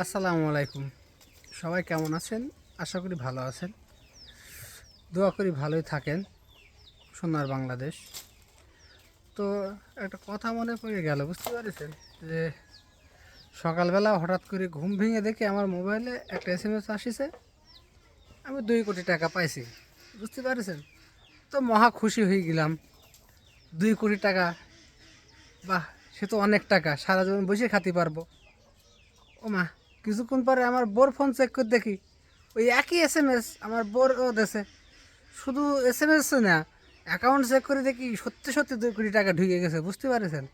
আসসালামু আলাইকুম। সবাই কেমন আছেন? আশা করি ভালো আছেন। দোয়া করি ভালোই থাকেন। সোনার বাংলাদেশ। তো একটা কথা মনে পড়ে গেল, বুঝতে পারছেন? যে সকালবেলা হঠাৎ করে ঘুম ভেঙে দেখে আমার মোবাইলে একটা এস এম এস আসিছে। আমি দুই কোটি টাকা পাইছি, বুঝতে পারছেন? তো মহা খুশি হয়ে গেলাম। দুই কোটি টাকা, বাহ, সে তো অনেক টাকা সারা জীবন বসে খাতে পারব। ও মা কিছুক্ষণ পরে আমার বোর ফোন চেক করে দেখি। ওই একই এস এম এস আমার বোর ও দেশে শুধু এস এম এস না অ্যাকাউন্ট চেক করে দেখি সত্যি সত্যি দুই কোটি টাকা ঢুকে গেছে, বুঝতে পারছেন?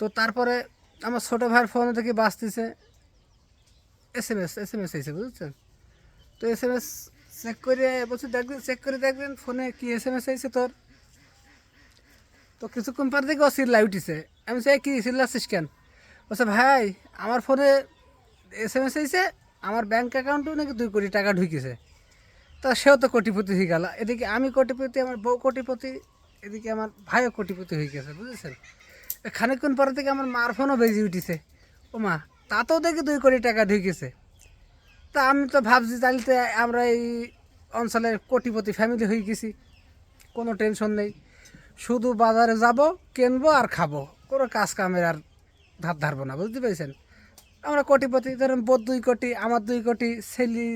তো তারপরে আমার ছোটো ভাইয়ের ফোনে দেখি বাঁচতেছে S M S S M S হয়েছে বুঝছেন? তো এস এম এস চেক করে বলছি, দেখবেন চেক করে দেখবেন ফোনে কি এস এম এস হয়েছে তোর? তো কিছুক্ষণ পর দেখি ও চিল্লা উঠিছে। আমি চাই কি, চিল্লাচ্ছিস কেন? বলছে, ভাই, আমার ফোনে এস এম এস এসেছে আমার ব্যাঙ্ক অ্যাকাউন্টেও নাকি দুই কোটি টাকা ঢুকেছে। তা সেও তো কোটিপতি হয়ে গেল। এদিকে আমি কোটিপতি, আমার বউ কোটিপতি, এদিকে আমার ভাইও কোটিপতি হয়ে গেছে, বুঝেছেন? খানিকক্ষণ পরে থেকে আমার মার ফোনও বেজে উঠেছে। ও মা, তাতেও দেখি দুই কোটি টাকা ঢুকেছে। তা আমি তো ভাবছি তাহলে আমরা এই অঞ্চলের কোটিপতি ফ্যামিলি হয়ে গেছি, কোনো টেনশন নেই। শুধু বাজারে যাব, কিনবো আর খাব। কোনো কাজ কামের আর ধার ধারবো না, বুঝতে পেরেছেন? আমরা কোটিপতি, ধরেন বোধ দুই কোটি, আমার দুই কোটি ছেলি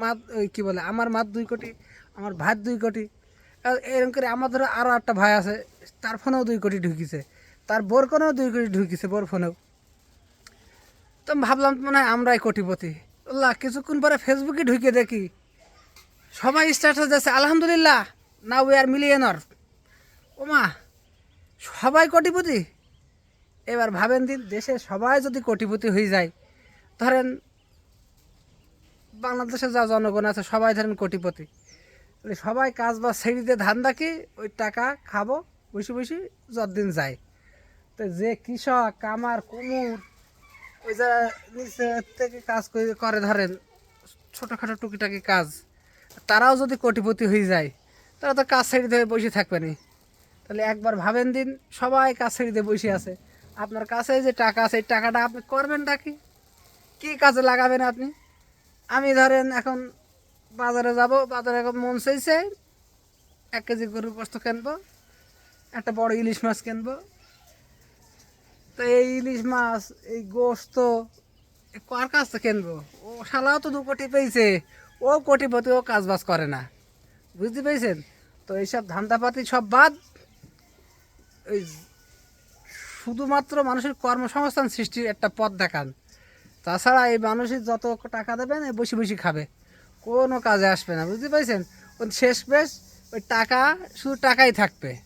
মাত, ওই কী বলে, আমার মাত দুই কোটি, আমার ভাত দুই কোটি। এরকম করে আমার ধরো আরও একটা ভাই আছে, তার ফোনেও দুই কোটি ঢুকিছে, তার বোর কোনেও দুই কোটি ঢুকিছে বোর ফোনেও। তো ভাবলাম মনে হয় আমরাই কোটিপতি। আল্লাহ, কিছুক্ষণ পরে ফেসবুকে ঢুকে দেখি, সবাই স্ট্যাটাস যাচ্ছে আলহামদুলিল্লাহ না উই আর মিলিয়নার ওমা, সবাই কোটিপতি? এবার ভাবেন দিন, দেশে সবাই যদি কোটিপতি হয়ে যায়, ধরেন বাংলাদেশে যা জনগণ আছে সবাই ধরেন কোটিপতি। সবাই কাজ বা ছেড়িতে ধান রাখি ওই টাকা খাব, বসে বসে যতদিন যায়। তো যে কৃষক, কামার, কুমুর, ওই যা নিচে থেকে কাজ করে- করে ধরেন, ছোটোখাটো টুকিটাকি কাজ, তারাও যদি কোটিপতি হয়ে যায়, তারা তো কাজ ছেড়ে দিয়ে বসে থাকবে না। তাহলে একবার ভাবেন দিন, সবাই কাজ ছেড়ে দিয়ে বসে আছে। আপনার কাছে যে টাকা আছে টাকাটা আপনি করবেন নাকি কি? কাজে লাগাবেন আপনি? আমি ধরেন এখন বাজারে যাব, বাজারে এখন মন চাইছে, এক কেজি গরুর গোস্ত কিনবো, একটা বড় ইলিশ মাছ কিনবো। তো এই ইলিশ মাছ, এই গোস্ত কার কাছ থেকে কিনবো? ও শালাও তো দু কোটি পেয়েছে, ও কোটিপতি, ও কাজ বাজ করে না। বুঝতে পেরেছেন? তো এইসব ধান্দাপাতি সব বাদ। ওই শুধুমাত্র মানুষের কর্মসংস্থান সৃষ্টির একটা পথ দেখান। তাছাড়া এই মানুষের যত টাকা দেবেন বসে বসে খাবে। কোনো কাজে আসবে না, বুঝতে পারছেন? ওই শেষ বেশ, ওই টাকা শুধু টাকাই থাকবে।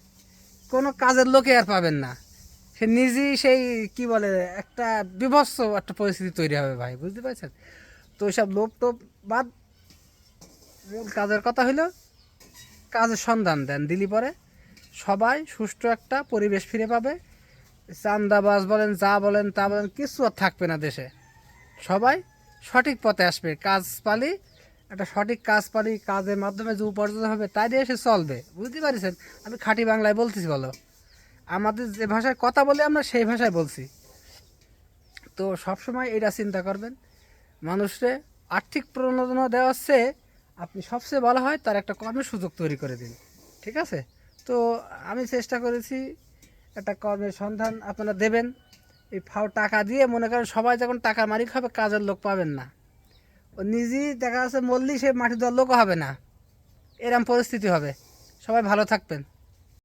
কোনো কাজের লোকে আর পাবেন না। সে নিজেই সেই, কি বলে, একটা বিভৎস একটা পরিস্থিতি তৈরি হবে ভাই, বুঝতে পারছেন? তো ওইসব লোভ টোপ বাদ, মূল কাজের কথা হইল, কাজের সন্ধান দেন। দিলি পরে সবাই সুষ্ঠু একটা পরিবেশ ফিরে পাবে। চান্দাবাজ বলেন, যা বলেন, তা বলেন, কিছু আর থাকবে না দেশে। সবাই সঠিক পথে আসবে। কাজ পালি, একটা সঠিক কাজ পালি, কাজের মাধ্যমে যে উপার্জন হবে, তাই দিয়ে এসে চলবে। বুঝতে পারছেন? আমি খাঁটি বাংলায় বলতেছি, বলো। আমাদের যে ভাষায় কথা বলি, আমরা সেই ভাষায় বলছি। তো সবসময় এটা চিন্তা করবেন। মানুষরে আর্থিক প্রণোদনা দেওয়া হচ্ছে আপনি সবচেয়ে ভালো হয় তার একটা কর্মের সুযোগ তৈরি করে দিন। ঠিক আছে? তো আমি চেষ্টা করেছি একটা কর্মের সন্ধান আপনারা দেবেন। এই ফাও টাকা দিয়ে মনে করেন সবাই যখন টাকা মালিক হবে, কাজের লোক পাবেন না। ও নিজেই দেখা যাচ্ছে মল্লি সে মাটি দল লোকও হবে না। এরম পরিস্থিতি হবে। সবাই ভালো থাকবেন।